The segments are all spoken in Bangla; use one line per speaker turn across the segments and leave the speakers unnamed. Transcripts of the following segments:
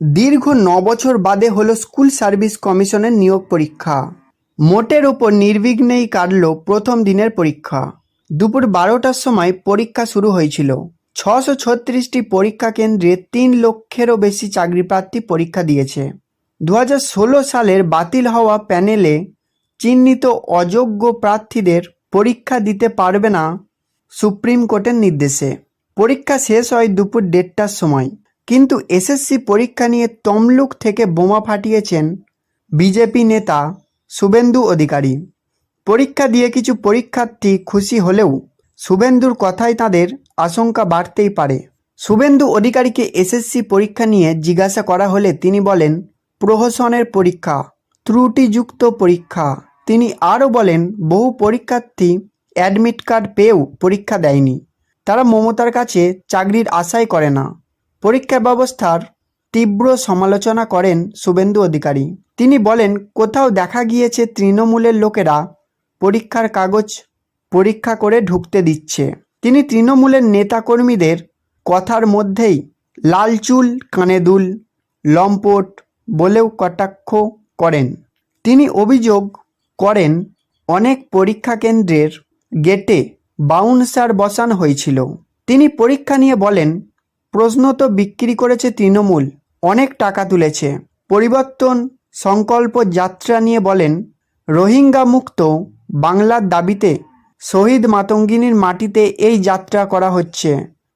দীর্ঘ ন বছর বাদে হলো স্কুল সার্ভিস কমিশনের নিয়োগ পরীক্ষা। মোটের ওপর নির্বিঘ্নেই কাটল প্রথম দিনের পরীক্ষা। দুপুর বারোটার সময় পরীক্ষা শুরু হয়েছিল। ছশো ছত্রিশটি পরীক্ষা কেন্দ্রে তিন লক্ষেরও বেশি চাকরি প্রার্থী পরীক্ষা দিয়েছে। দু সালের বাতিল হওয়া প্যানেলে চিহ্নিত অযোগ্য প্রার্থীদের পরীক্ষা দিতে পারবে না সুপ্রিম কোর্টের নির্দেশে। পরীক্ষা শেষ হয় দুপুর দেড়টার সময়। কিন্তু এসএসসি পরীক্ষা নিয়ে তমলুক থেকে বোমা ফাটিয়েছেন বিজেপি নেতা শুভেন্দু অধিকারী। পরীক্ষা দিয়ে কিছু পরীক্ষার্থী খুশি হলেও শুভেন্দুর কথায় তাদের আশঙ্কা বাড়তেই পারে। শুভেন্দু অধিকারীকে এসএসসি পরীক্ষা নিয়ে জিজ্ঞাসা করা হলে তিনি বলেন, প্রহসনের পরীক্ষা, ত্রুটিযুক্ত পরীক্ষা। তিনি আরও বলেন, বহু পরীক্ষার্থী অ্যাডমিট কার্ড পেয়েও পরীক্ষা দেয়নি। তারা মমতার কাছে চাকরির আশাই করে না। পরীক্ষা ব্যবস্থার তীব্র সমালোচনা করেন শুভেন্দু অধিকারী। তিনি বলেন, কোথাও দেখা গিয়েছে তৃণমূলের লোকেরা পরীক্ষার কাগজ পরীক্ষা করে ঢুকতে দিচ্ছে। তিনি তৃণমূলের নেতাকর্মীদের কথার মধ্যেই লাল চুল লম্পট বলেও কটাক্ষ করেন। তিনি অভিযোগ করেন, অনেক পরীক্ষা কেন্দ্রের গেটে বাউন্সার বসানো হয়েছিল। তিনি পরীক্ষা নিয়ে বলেন প্রশ্ন তো বিক্রি করেছে তৃণমূল, অনেক টাকা তুলেছে। পরিবর্তন সংকল্প যাত্রা নিয়ে বলেন, রোহিঙ্গা মুক্ত বাংলার দাবিতে শহীদ মাতঙ্গিনীর মাটিতে এই যাত্রা করা হচ্ছে।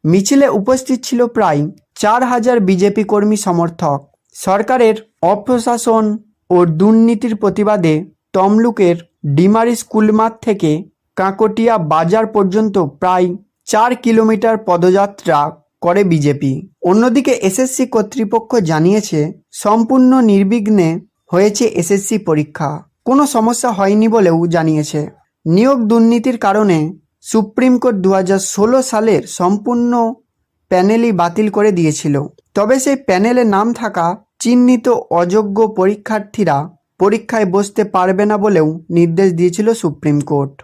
মিছিলে উপস্থিত ছিল প্রায় চার হাজার বিজেপি কর্মী সমর্থক। সরকারের অপ্রশাসন ও দুর্নীতির প্রতিবাদে তমলুকের ডিমারি স্কুল মাঠ থেকে কাঁকটিয়া বাজার পর্যন্ত প্রায় চার কিলোমিটার পদযাত্রা করে বিজেপি। অন্যদিকে এসএসসি কর্তৃপক্ষ জানিয়েছে, সম্পূর্ণ নির্বিঘ্নে হয়েছে এসএসসি পরীক্ষা। কোনো সমস্যা হয়নি বলেও জানিয়েছে। নিয়োগ দুর্নীতির কারণে সুপ্রিম কোর্ট দু হাজার ষোলো সালের সম্পূর্ণ প্যানেলই বাতিল করে দিয়েছিল। তবে সেই প্যানেলে নাম থাকা চিহ্নিত অযোগ্য পরীক্ষার্থীরা পরীক্ষায় বসতে পারবে না বলেও নির্দেশ দিয়েছিল সুপ্রিম কোর্ট।